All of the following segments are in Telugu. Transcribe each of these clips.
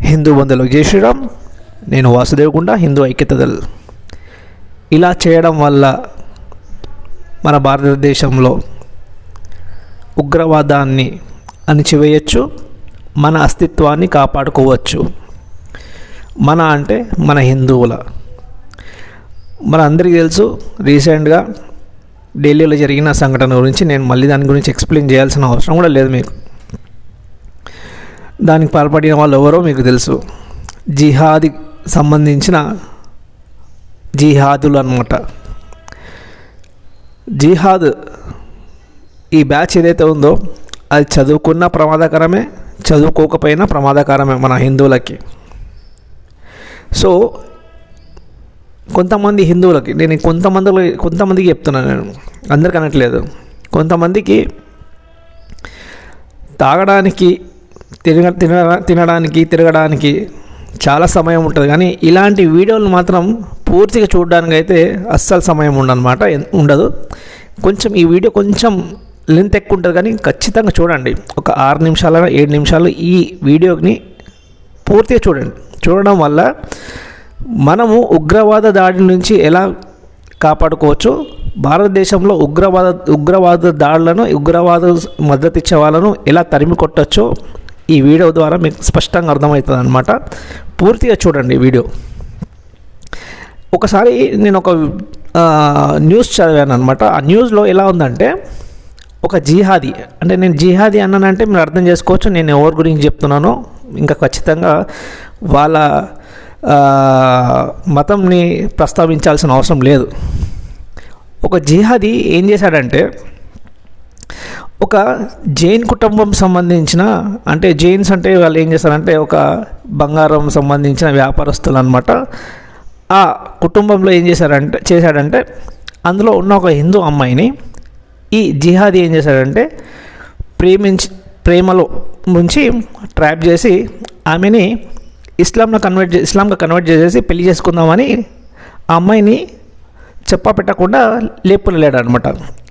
హిందూ బంధువులు జై శ్రీరామ్. నేను వాసుదేవగుండ హిందూ ఐక్యతదల్ ఇలా చేయడం వల్ల మన భారతదేశంలో ఉగ్రవాదాన్ని అణిచివేయచ్చు మన అస్తిత్వాన్ని కాపాడుకోవచ్చు. మన అంటే మన హిందువుల. మన అందరికీ తెలుసు రీసెంట్గా ఢిల్లీలో జరిగిన సంఘటన గురించి నేను మళ్ళీ దాని గురించి ఎక్స్ప్లెయిన్ చేయాల్సిన అవసరం కూడా లేదు మీకు. దానికి పాల్పడిన వాళ్ళు ఎవరో మీకు తెలుసు. జిహాది సంబంధించిన జిహాదులు అనమాట జిహాద్ ఈ బ్యాచ్ ఏదైతే ఉందో అది చదువుకున్న ప్రమాదకరమే చదువుకోకపోయినా ప్రమాదకరమే మన హిందువులకి. సో కొంతమంది హిందువులకి నేను కొంతమంది కొంతమందికి చెప్తున్నాను నేను అందరికి అనట్లేదు కొంతమందికి తాగడానికి తిరగ తిన తినడానికి తిరగడానికి చాలా సమయం ఉంటుంది. కానీ ఇలాంటి వీడియోలు మాత్రం పూర్తిగా చూడడానికి అయితే అస్సలు సమయం ఉండనమాట ఉండదు. కొంచెం ఈ వీడియో కొంచెం లెంత్ ఎక్కువ ఉంటుంది కానీ ఖచ్చితంగా చూడండి. ఒక ఆరు నిమిషాల ఏడు నిమిషాలు ఈ వీడియోని పూర్తిగా చూడండి. చూడడం వల్ల మనము ఉగ్రవాద దాడి నుంచి ఎలా కాపాడుకోవచ్చు? భారతదేశంలో ఉగ్రవాద ఉగ్రవాద దాడులను ఉగ్రవాద మద్దతు ఇచ్చే వాళ్ళను ఎలా తరిమి కొట్టచ్చో? ఈ వీడియో ద్వారా మీకు స్పష్టంగా అర్థమవుతుంది అనమాట పూర్తిగా చూడండి వీడియో. ఒకసారి నేను ఒక న్యూస్ చదివాను అనమాట ఆ న్యూస్లో ఎలా ఉందంటే ఒక జిహాదీ అంటే నేను జిహాదీ అన్నానంటే మీరు అర్థం చేసుకోవచ్చు నేను ఎవరి గురించి చెప్తున్నానో ఇంకా ఖచ్చితంగా వాళ్ళ మతంని ప్రస్తావించాల్సిన అవసరం లేదు. ఒక జిహాదీ ఏం చేశాడంటే ఒక జైన్ కుటుంబం సంబంధించిన అంటే జైన్స్ అంటే వాళ్ళు ఏం చేస్తారంటే ఒక బంగారం సంబంధించిన వ్యాపారస్తులు అనమాట ఆ కుటుంబంలో ఏం చేశారంటే చేశాడంటే అందులో ఉన్న ఒక హిందూ అమ్మాయిని ఈ జిహాదీ ఏం చేశాడంటే ప్రేమించి ప్రేమలో ముంచి ట్రాప్ చేసి ఆమెని ఇస్లాంలో కన్వర్ట్ చే ఇస్లాంగా కన్వర్ట్ చేసేసి పెళ్ళి చేసుకుందామని ఆ అమ్మాయిని చెప్ప పెట్టకుండా లేపులేడు అనమాట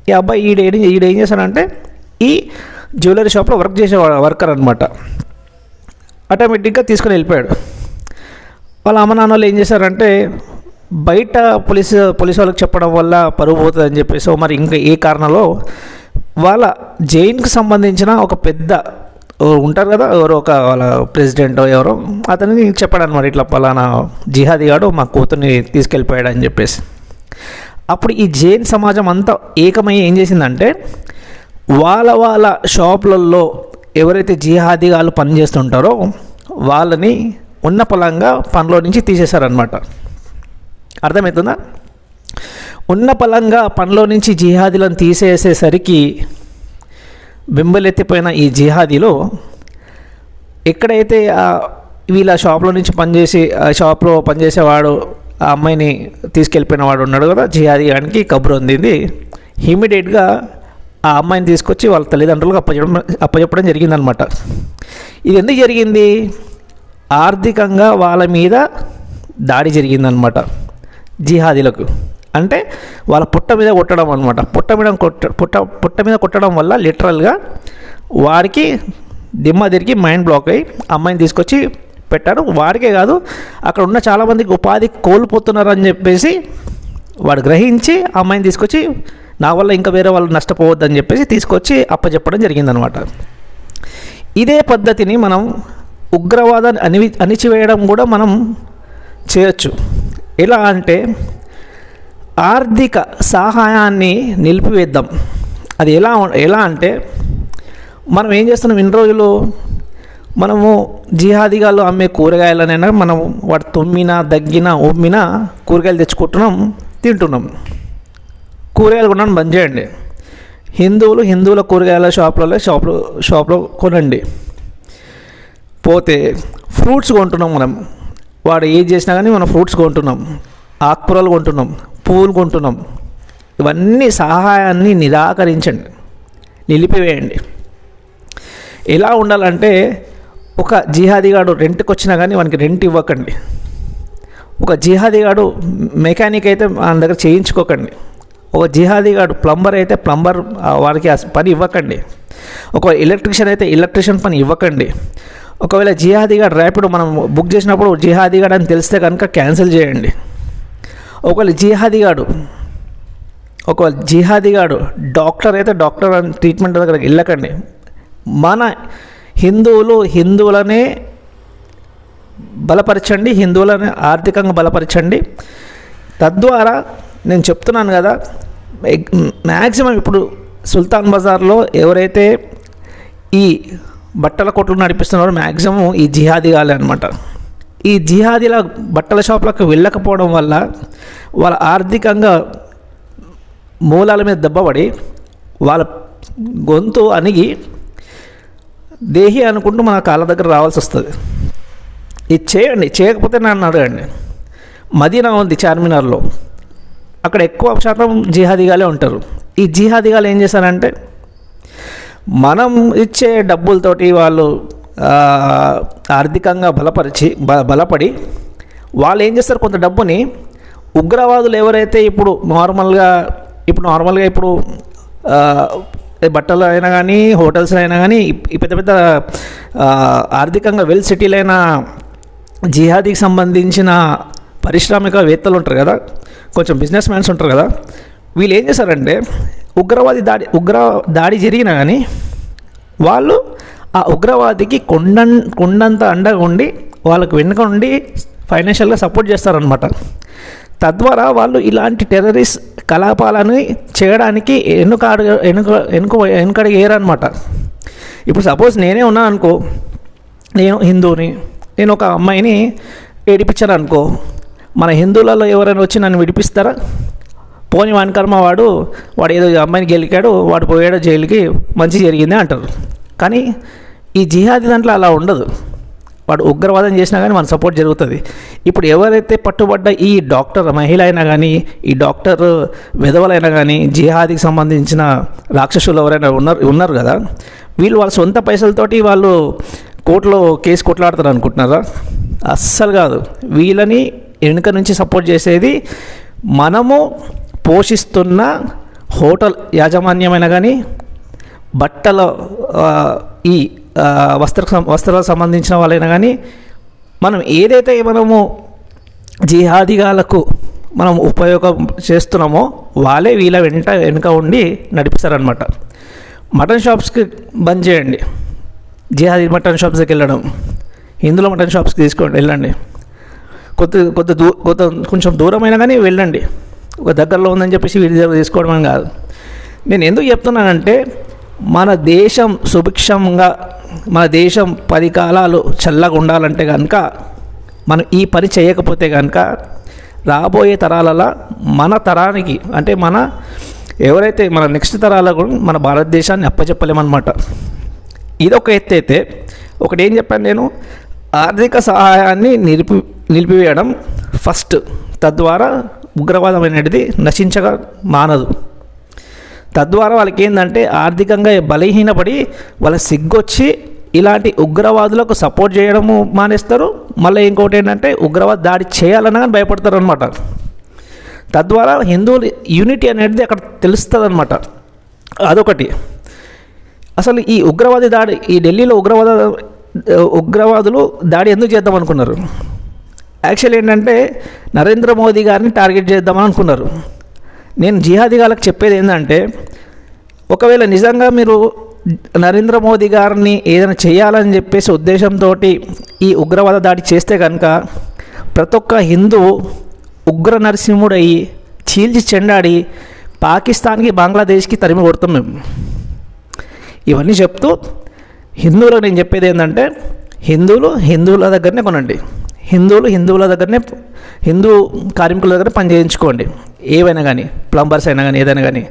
ఈ అబ్బాయి ఈడ ఈడేం ఈడ ఏం చేశాడంటే ఈ జ్యువెలరీ షాప్లో వర్క్ చేసే వర్కర్ అనమాట ఆటోమేటిక్గా తీసుకుని వెళ్ళిపోయాడు. వాళ్ళ అమ్మ నాన్నలు ఏం చేశారంటే బయట పోలీస్ పోలీస్ వాళ్ళకి చెప్పడం వల్ల పరుగు పోతుంది అని చెప్పేసి మరి ఇంకా ఏ కారణంలో వాళ్ళ జైన్కి సంబంధించిన ఒక పెద్ద ఉంటారు కదా ఎవరో ఒక వాళ్ళ ప్రెసిడెంట్ ఎవరో అతనికి చెప్పాడు అనమాట ఇట్లా పలానా జిహాదీ గాడు మా కూతుర్ని తీసుకెళ్ళిపోయాడు అని చెప్పేసి. అప్పుడు ఈ జైన్ సమాజం అంతా ఏకమై ఏం చేసిందంటే వాళ్ళ వాళ్ళ షాపులలో ఎవరైతే జిహాదీగాలు పనిచేస్తుంటారో వాళ్ళని ఉన్న పొలంగా పనిలో నుంచి తీసేశారనమాట అర్థమవుతుందా? ఉన్న పొలంగా పనిలో నుంచి జిహాదీలను తీసేసేసరికి బింబలెత్తిపోయిన ఈ జిహాదీలో ఎక్కడైతే వీళ్ళ షాప్లో నుంచి పనిచేసి ఆ షాప్లో పనిచేసేవాడు ఆ అమ్మాయిని తీసుకెళ్ళిపోయిన వాడు ఉన్నాడు కదా జిహాదీ గానికి కబురు అందింది. ఇమీడియట్గా ఆ అమ్మాయిని తీసుకొచ్చి వాళ్ళ తల్లిదండ్రులకు అప్పచెప్పడం అప్పచెప్పడం జరిగిందనమాట ఇది ఎందుకు జరిగింది? ఆర్థికంగా వాళ్ళ మీద దాడి జరిగిందనమాట జిహాదీలకు. అంటే వాళ్ళ పుట్ట మీద కొట్టడం అనమాట పుట్ట మీద కొట్ట పుట్ట పుట్ట మీద కొట్టడం వల్ల లిటరల్గా వారికి దిమ్మ తిరిగి మైండ్ బ్లాక్ అయ్యి అమ్మాయిని తీసుకొచ్చి పెట్టాడు వారికే కాదు అక్కడ ఉన్న చాలామందికి ఉపాధి కోల్పోతున్నారని చెప్పేసి వాడు గ్రహించి అమ్మాయిని తీసుకొచ్చి నా వల్ల ఇంకా వేరే వాళ్ళు నష్టపోవద్దని చెప్పేసి తీసుకొచ్చి అప్పచెప్పడం జరిగిందనమాట ఇదే పద్ధతిని మనం ఉగ్రవాదాన్ని అణివి అణిచివేయడం కూడా మనం చేయొచ్చు. ఎలా అంటే ఆర్థిక సహాయాన్ని నిలిపివేద్దాం. అది ఎలా ఎలా అంటే మనం ఏం చేస్తున్నాం? ఇన్ని రోజులు మనము జిహాదిగాలు అమ్మే కూరగాయలనైనా మనం వాటి తుమ్మినా దగ్గినా ఉమ్మినా కూరగాయలు తెచ్చుకుంటున్నాం తింటున్నాం. కూరగాయలు కొనడం బంద్ చేయండి. హిందువులు హిందువుల కూరగాయల షాపులలో షాప్లో షాప్లో కొనండి. పోతే ఫ్రూట్స్ కొంటున్నాం మనం. వాడు ఏది చేసినా కానీ మనం ఫ్రూట్స్ కొంటున్నాం. ఆకుకూరలు కొంటున్నాం పువ్వులు కొంటున్నాం. ఇవన్నీ సహాయాన్ని నిరాకరించండి. నిలిపివేయండి. ఎలా ఉండాలంటే ఒక జిహాదీగాడు రెంట్కి వచ్చినా కానీ వానికి రెంట్ ఇవ్వకండి. ఒక జిహాదీగాడు మెకానిక్ అయితే మన దగ్గర చేయించుకోకండి. ఒక జిహాదీగాడు ప్లంబర్ అయితే ప్లంబర్ వారికి పని ఇవ్వకండి. ఒక ఎలక్ట్రీషియన్ అయితే ఎలక్ట్రీషియన్ పని ఇవ్వకండి. ఒకవేళ జిహాదీగా ర్యాపిడ్ మనం బుక్ చేసినప్పుడు జిహాదీగాడు అని తెలిస్తే కనుక క్యాన్సిల్ చేయండి. ఒకవేళ జిహాదీగాడు ఒకవేళ జిహాదీగాడు డాక్టర్ అయితే డాక్టర్ అని ట్రీట్మెంట్ దగ్గరికి వెళ్ళకండి. మన హిందువులు హిందువులనే బలపరచండి హిందువులను ఆర్థికంగా బలపరచండి. తద్వారా నేను చెప్తున్నాను కదా మ్యాక్సిమం ఇప్పుడు సుల్తాన్ బజార్లో ఎవరైతే ఈ బట్టల కొట్లు నడిపిస్తున్నారో మ్యాక్సిమం ఈ జిహాదీగాలే అనమాట ఈ జిహాదీల బట్టల షాపులకు వెళ్ళకపోవడం వల్ల వాళ్ళ ఆర్థికంగా మూలాల మీద దెబ్బపడి వాళ్ళ గొంతు అణిగి దేహి అనుకుంటూ మన కాళ్ళ దగ్గర రావాల్సి వస్తుంది. ఇది చేయండి చేయకపోతే నన్ను అడగండి. మదీనా ఉంది చార్మినార్లో. అక్కడ ఎక్కువ శాతం జిహాదీగాలే ఉంటారు. ఈ జిహాదీగాలు ఏం చేశారంటే మనం ఇచ్చే డబ్బులతోటి వాళ్ళు ఆర్థికంగా బలపరిచి బ బలపడి వాళ్ళు ఏం చేస్తారు? కొంత డబ్బుని ఉగ్రవాదులు ఎవరైతే ఇప్పుడు నార్మల్గా ఇప్పుడు నార్మల్గా ఇప్పుడు బట్టలు అయినా కానీ హోటల్స్ అయినా కానీ పెద్ద పెద్ద ఆర్థికంగా వెల్ సిటీలైన జిహాదీకి సంబంధించిన పారిశ్రామికవేత్తలు ఉంటారు కదా కొంచెం బిజినెస్ మ్యాన్స్ ఉంటారు కదా వీళ్ళు ఏం చేశారంటే ఉగ్రవాది దాడి ఉగ్ర దాడి జరిగినా కానీ వాళ్ళు ఆ ఉగ్రవాదికి కొండ కొండంత అండగా ఉండి వాళ్ళకు వెనుక ఉండి ఫైనాన్షియల్గా సపోర్ట్ చేస్తారనమాట తద్వారా వాళ్ళు ఇలాంటి టెర్రరిస్ట్ కలాపాలను చేయడానికి వెనుక అడుగు- వెనుక వెనుక వెనుకడికి అనమాట ఇప్పుడు సపోజ్ నేనే ఉన్నాను అనుకో నేను హిందూని నేను ఒక అమ్మాయిని ఏడిపించాను అనుకో మన హిందువులలో ఎవరైనా వచ్చి నన్ను విడిపిస్తారా? పోని వానికర్మ వాడు వాడు ఏదో అమ్మాయిని గెలికాడు వాడు పోయాడు జైలుకి మంచి జరిగింది అంటారు. కానీ ఈ జిహాదీ దాంట్లో అలా ఉండదు. వాడు ఉగ్రవాదం చేసినా కానీ మన సపోర్ట్ జరుగుతుంది. ఇప్పుడు ఎవరైతే పట్టుబడ్డ ఈ డాక్టర్ మహిళ అయినా కానీ ఈ డాక్టర్ విధవలైనా కానీ జిహాదీకి సంబంధించిన రాక్షసులు ఎవరైనా ఉన్నారు ఉన్నారు కదా వీళ్ళు వాళ్ళ సొంత పైసలతోటి వాళ్ళు కోర్టులో కేసు కొట్లాడతారు అనుకుంటున్నారా? అస్సలు కాదు. వీళ్ళని వెనుక నుంచి సపోర్ట్ చేసేది మనము పోషిస్తున్న హోటల్ యాజమాన్యమైనా కానీ బట్టల ఈ వస్త్ర సం- వస్త్రాలకు సంబంధించిన వాళ్ళైనా కానీ మనం ఏదైతే మనము జిహాదిగాలకు మనం ఉపయోగం చేస్తున్నామో వాళ్ళే వీళ్ళ వెంట వెనుక ఉండి నడిపిస్తారనమాట మటన్ షాప్స్కి బంద్ చేయండి. జిహాదీ మటన్ షాప్స్కి వెళ్ళడం. ఇందులో మటన్ షాప్స్కి తీసుకోండి వెళ్ళండి. కొద్ది కొద్ది దూ కొద్ది కొంచెం దూరమైనా కానీ వెళ్ళండి. ఒక దగ్గరలో ఉందని చెప్పేసి వీడి దగ్గర తీసుకోవడం కాదు. నేను ఎందుకు చెప్తున్నానంటే మన దేశం సుభిక్షంగా మన దేశం పది కాలాలు చల్లగా ఉండాలంటే కనుక మనం ఈ పని చేయకపోతే కనుక రాబోయే తరాలలో మన తరానికి అంటే మన ఎవరైతే మన నెక్స్ట్ తరాలకు మన భారతదేశాన్ని అప్పచెప్పలేమన్నమాట. ఇదొక ఎత్తు అయితే ఒకటి ఏం చెప్పాను నేను? ఆర్థిక సహాయాన్ని నిలిపి నిలిపివేయడం ఫస్ట్ తద్వారా ఉగ్రవాదం అనేది నశించగా మానదు. తద్వారా వాళ్ళకి ఏంటంటే ఆర్థికంగా బలహీనపడి వాళ్ళ సిగ్గొచ్చి ఇలాంటి ఉగ్రవాదులకు సపోర్ట్ చేయడము మానేస్తారు. మళ్ళీ ఇంకోటి ఏంటంటే ఉగ్రవాద దాడి చేయాలన్నా కానీ భయపడతారు అనమాట తద్వారా హిందువులు యూనిటీ అనేది అక్కడ తెలుస్తుంది అనమాట అదొకటి. అసలు ఈ ఉగ్రవాది దాడి ఈ ఢిల్లీలో ఉగ్రవాద ఉగ్రవాదులు దాడి ఎందుకు చేద్దాం అనుకున్నారు? యాక్చువల్ ఏంటంటే నరేంద్ర మోదీ గారిని టార్గెట్ చేద్దామని అనుకున్నారు. నేను జిహాదీగాలకు చెప్పేది ఏంటంటే ఒకవేళ నిజంగా మీరు నరేంద్ర మోదీ గారిని ఏదైనా చేయాలని చెప్పేసి ఉద్దేశంతో ఈ ఉగ్రవాద దాడి చేస్తే కనుక ప్రతి ఒక్క హిందూ ఉగ్ర నరసింహుడు చీల్చి చెండాడి పాకిస్తాన్కి బంగ్లాదేశ్కి తరిమి కొడతాం మేము. ఇవన్నీ చెప్తూ హిందువులకు నేను చెప్పేది ఏంటంటే హిందువులు హిందువుల దగ్గరనే కొనండి హిందువులు హిందువుల దగ్గరనే హిందూ కార్మికుల దగ్గర పని చేయించుకోండి. ఏవైనా కానీ ప్లంబర్స్ అయినా కానీ ఏదైనా కానీ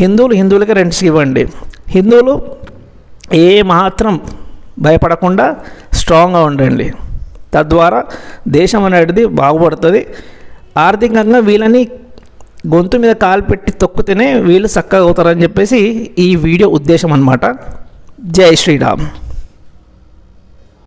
హిందువులు హిందువులకి రెంట్స్కి ఇవ్వండి. హిందువులు ఏ మాత్రం భయపడకుండా స్ట్రాంగ్గా ఉండండి. తద్వారా దేశం అనేది బాగుపడుతుంది. ఆర్థికంగా వీళ్ళని గొంతు మీద కాలు పెట్టి తొక్కితేనే వీళ్ళు చక్కగా అవుతారని చెప్పేసి ఈ వీడియో ఉద్దేశం అనమాట అన్నమాట జై శ్రీరామ్